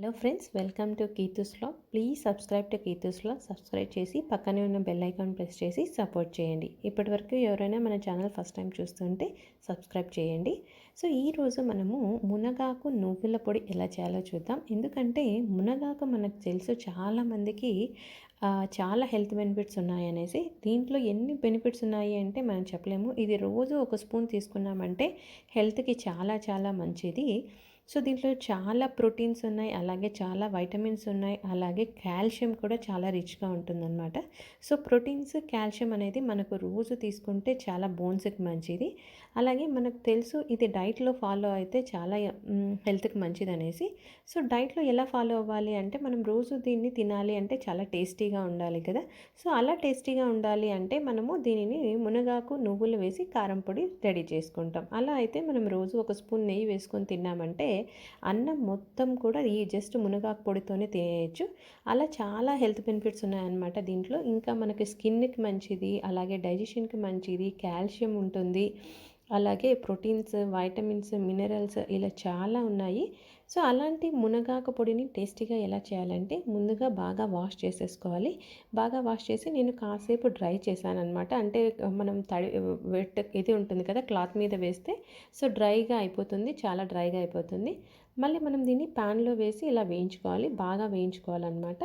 Hello friends welcome to కీతుస్లో please subscribe to కీతుస్లో subscribe చేసి పక్కనే ఉన్న బెల్ ఐకాన్ ప్రెస్ చేసి సపోర్ట్ చేయండి. ఇప్పటివరకు ఎవరైనా మన ఛానల్ ఫస్ట్ టైం చూస్తుంటే సబ్స్క్రైబ్ చేయండి. సో ఈరోజు మనము మునగాకు నువ్వుల పొడి ఎలా చేయాలో చూద్దాం. ఎందుకంటే మునగాకు మనకు తెలుసు చాలామందికి చాలా హెల్త్ బెనిఫిట్స్ ఉన్నాయనేసి దీంట్లో ఎన్ని బెనిఫిట్స్ ఉన్నాయి అంటే మనం చెప్పలేము. ఇది రోజు ఒక స్పూన్ తీసుకున్నామంటే హెల్త్కి చాలా చాలా మంచిది. సో దీంట్లో చాలా ప్రోటీన్స్ ఉన్నాయి అలాగే చాలా వైటమిన్స్ ఉన్నాయి అలాగే కాల్షియం కూడా చాలా రిచ్గా ఉంటుందన్నమాట. సో ప్రోటీన్స్ కాల్షియం అనేది మనకు రోజు తీసుకుంటే చాలా బోన్స్కి మంచిది. అలాగే మనకు తెలుసు ఇది డైట్లో ఫాలో అయితే చాలా హెల్త్కి మంచిది అనేసి సో డైట్లో ఎలా ఫాలో అవ్వాలి అంటే మనం రోజు దీన్ని తినాలి అంటే చాలా టేస్టీగా ఉండాలి కదా. సో అలా టేస్టీగా ఉండాలి అంటే మనము దీనిని మునగాకు నువ్వులు వేసి కారం పొడి రెడీ చేసుకుంటాం. అలా అయితే మనం రోజు ఒక స్పూన్ నెయ్యి వేసుకొని తిన్నామంటే అన్నం మొత్తం కూడా ఈ జస్ట్ మునగాకు పొడితోనే తినేయచ్చు. అలా చాలా హెల్త్ బెనిఫిట్స్ ఉన్నాయన్నమాట దీంట్లో. ఇంకా మనకి స్కిన్కి మంచిది అలాగే డైజెషన్కి మంచిది కాల్షియం ఉంటుంది అలాగే ప్రోటీన్స్ వైటమిన్స్ మినరల్స్ ఇలా చాలా ఉన్నాయి. సో అలాంటి మునగాకు పొడిని టేస్టీగా ఎలా చేయాలంటే ముందుగా బాగా వాష్ చేసేసుకోవాలి. బాగా వాష్ చేసి నేను కాసేపు డ్రై చేశాను అనమాట అంటే మనం తడి వెట్ ఇది ఉంటుంది కదా క్లాత్ మీద వేస్తే. సో డ్రైగా అయిపోతుంది చాలా డ్రైగా అయిపోతుంది. మళ్ళీ మనం దీన్ని ప్యాన్లో వేసి ఇలా వేయించుకోవాలి బాగా వేయించుకోవాలన్నమాట.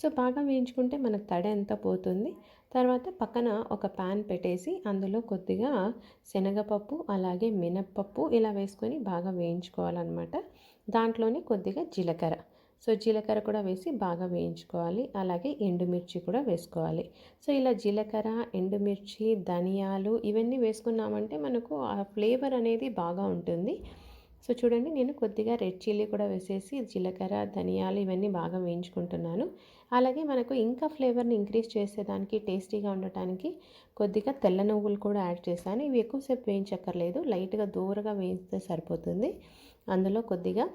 సో బాగా వేయించుకుంటే మనకు తడి ఎంత పోతుంది. తర్వాత పక్కన ఒక ప్యాన్ పెట్టేసి అందులో కొద్దిగా శనగపప్పు అలాగే మినప్పప్పు ఇలా వేసుకొని బాగా వేయించుకోవాలన్నమాట. దాంట్లోనే కొద్దిగా జీలకర్ర. సో జీలకర్ర కూడా వేసి బాగా వేయించుకోవాలి. అలాగే ఎండుమిర్చి కూడా వేసుకోవాలి. సో ఇలా జీలకర్ర ఎండుమిర్చి ధనియాలు ఇవన్నీ వేసుకున్నామంటే మనకు ఆ ఫ్లేవర్ అనేది బాగా ఉంటుంది. సో చూడండి నేను కొద్దిగా రెడ్ చిల్లీ కూడా వేసేసి జీలకర్ర ధనియాలు ఇవన్నీ బాగా వేయించుకుంటున్నాను. అలాగే మనకు ఇంకా ఫ్లేవర్ని ఇంక్రీజ్ చేసేదానికి టేస్టీగా ఉండటానికి కొద్దిగా తెల్ల నువ్వులు కూడా యాడ్ చేశాను. ఇవి ఎక్కువసేపు వేయించక్కర్లేదు లైట్గా దూరగా వేయిస్తే సరిపోతుంది. అందులో కొద్దిగా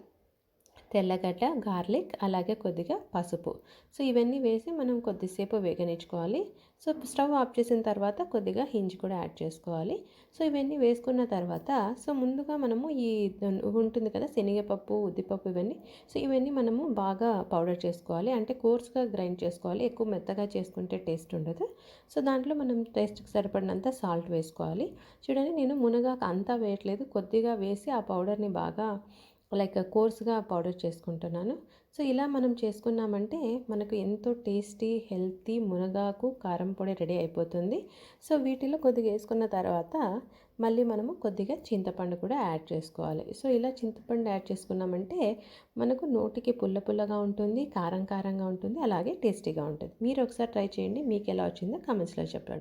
తెల్లగడ్డ గార్లిక్ అలాగే కొద్దిగా పసుపు. సో ఇవన్నీ వేసి మనం కొద్దిసేపు వేగనిచ్చుకోవాలి. సో స్టవ్ ఆఫ్ చేసిన తర్వాత కొద్దిగా హింజ్ కూడా యాడ్ చేసుకోవాలి. సో ఇవన్నీ వేసుకున్న తర్వాత సో ముందుగా మనము ఈ ఉంటుంది కదా శనగపప్పు ఉద్దిపప్పు ఇవన్నీ. సో ఇవన్నీ మనము బాగా పౌడర్ చేసుకోవాలి. అంటే కోర్స్గా గ్రైండ్ చేసుకోవాలి. ఎక్కువ మెత్తగా చేసుకుంటే టేస్ట్ ఉండదు. సో దాంట్లో మనం టేస్ట్కి సరిపడినంత సాల్ట్ వేసుకోవాలి. చూడండి నేను మునగాకు అంతా వేయట్లేదు. కొద్దిగా వేసి ఆ పౌడర్ని బాగా లైక్ కోర్స్గా పౌడర్ చేసుకుంటున్నాను. సో ఇలా మనం చేసుకున్నామంటే మనకు ఎంతో టేస్టీ హెల్తీ మునగాకు కారం పొడి రెడీ అయిపోతుంది. సో వీటిలో కొద్దిగా వేసుకున్న తర్వాత మళ్ళీ మనము కొద్దిగా చింతపండు కూడా యాడ్ చేసుకోవాలి. సో ఇలా చింతపండు యాడ్ చేసుకున్నామంటే మనకు నోటికి పుల్ల పుల్లగా ఉంటుంది కారం కారంగా ఉంటుంది అలాగే టేస్టీగా ఉంటుంది. మీరు ఒకసారి ట్రై చేయండి. మీకు ఎలా వచ్చిందో కామెంట్స్లో చెప్పండి.